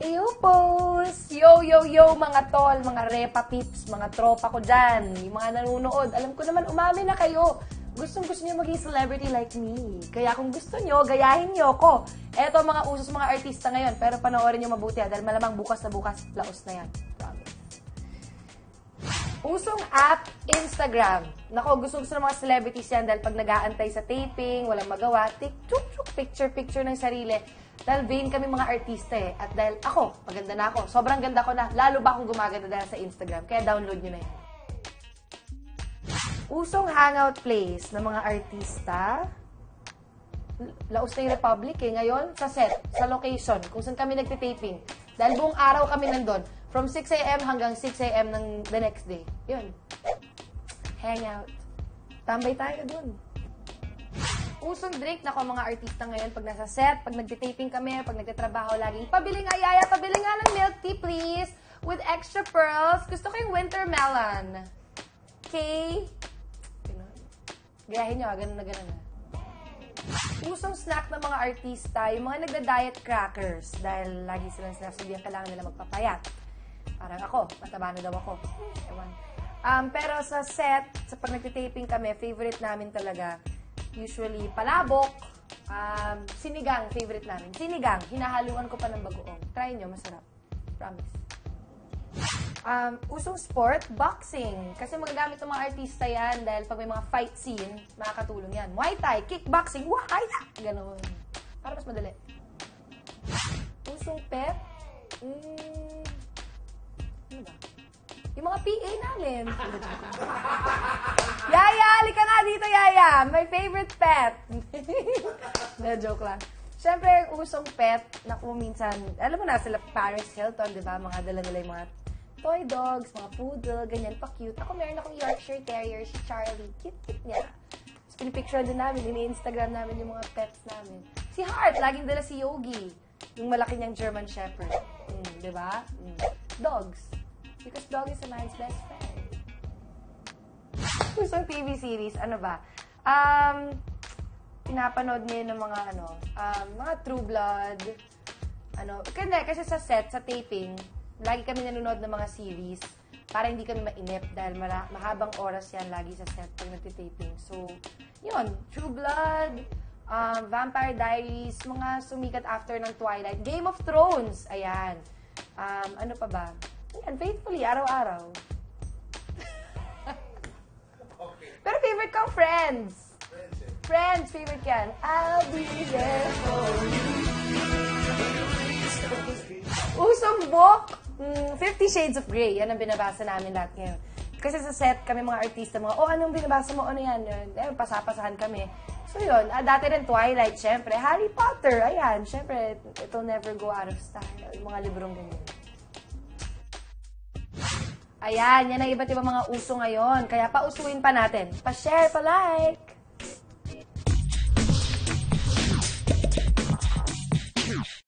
Eyo, post! Yo, yo, yo, mga tol, mga repa peeps, mga tropa ko dyan, yung mga nanonood. Alam ko naman, umamin na kayo. Gustong gusto niyo maging celebrity like me. Kaya kung gusto niyo, gayahin niyo ko. Eto mga usos mga artista ngayon, pero panoorin niyo mabuti ha, dahil malamang bukas na bukas, laos na yan. Usong app, Instagram. Nako, gusto gusto ng mga celebrities yan dahil pag nag-aantay sa taping, walang magawa, tik, chuk, chuk, picture, picture ng sarili. Dahil vain kami mga artista eh. At dahil ako, maganda na ako. Sobrang ganda ko na. Lalo ba akong gumaganda dahil sa Instagram. Kaya download nyo na yan. Usong hangout place ng mga artista. Laos na yung Republic eh. Ngayon, sa set, sa location, kung saan kami nagtitaping. Dahil buong araw kami nandun. From 6 a.m. hanggang 6 a.m. ng the next day. Yun. Hangout. Tambay tayo dun. Usong drink na mga artista ngayon pag nasa set, pag nagtitaping kami, pag nagtatrabaho lagi. Pabili nga, Yaya, pabili nga ng milk tea, please. With extra pearls. Gusto ko yung winter melon. Okay? Gayahin nyo, ah. ganun na ganun na. Usong snack ng mga artista, yung mga nagda-diet crackers. Dahil lagi silang sinasabihan kailangan nila magpapayat. Parang ako, mataba na daw ako. Ewan. Um, pero sa set, sa pag nagtitaping kami, favorite namin talaga, usually palabok, um, sinigang, favorite namin. Sinigang, hinahaluan ko pa ng bagoong. Try nyo, masarap. Promise. Um, usong sport, boxing. Kasi magagamit ng mga artista yan dahil pag may mga fight scene, makakatulong yan. Muay Thai, kickboxing, why Ganon. Para mas madali. Usong pet, mm? Yung mga PA namin. Yaya, halika nga dito, Yaya. My favorite pet. Na joke lang. Siyempre, usong pet, na kung minsan, alam mo na sila Paris Hilton, di ba? Mga dala nila yung mga toy dogs, mga poodle, ganyan, pa-cute. Ako meron akong Yorkshire Terrier, si Charlie. Cute-cute niya. Tapos pinipicture din namin, ini-Instagram namin yung mga pets namin. Si Heart, laging dala si Yogi. Yung malaki niyang German Shepherd. Mm, di ba? Mm. Dogs. Because dog is a man's best friend. Gustong TV series, ano ba? Um, pinapanood ngayon ng mga ano, um, mga True Blood, ano, kasi, kasi sa set, sa taping, lagi kami nanonood ng mga series para hindi kami mainip dahil mara, mahabang oras yan lagi sa set pag nagtitaping. So, yun, True Blood, um, Vampire Diaries, mga sumikat after ng Twilight, Game of Thrones, ayan. Um, ano pa ba? Yan, faithfully, araw-araw. Pero favorite ko, Friends. Friends, favorite yan. I'll be there for you. Usong book, mm, Fifty Shades of Grey. Yan ang binabasa namin lahat ngayon. Kasi sa set, kami mga artista, mga, oh, anong binabasa mo? Ano yan? Eh, pasapasahan kami. So yun, ah, dati rin Twilight, syempre. Harry Potter, ayan. Syempre, it'll never go out of style. Mga librong ganyan. Ayan, yan ang iba't ibang mga uso ngayon. Kaya pausuin pa natin. Pa-share, pa-like.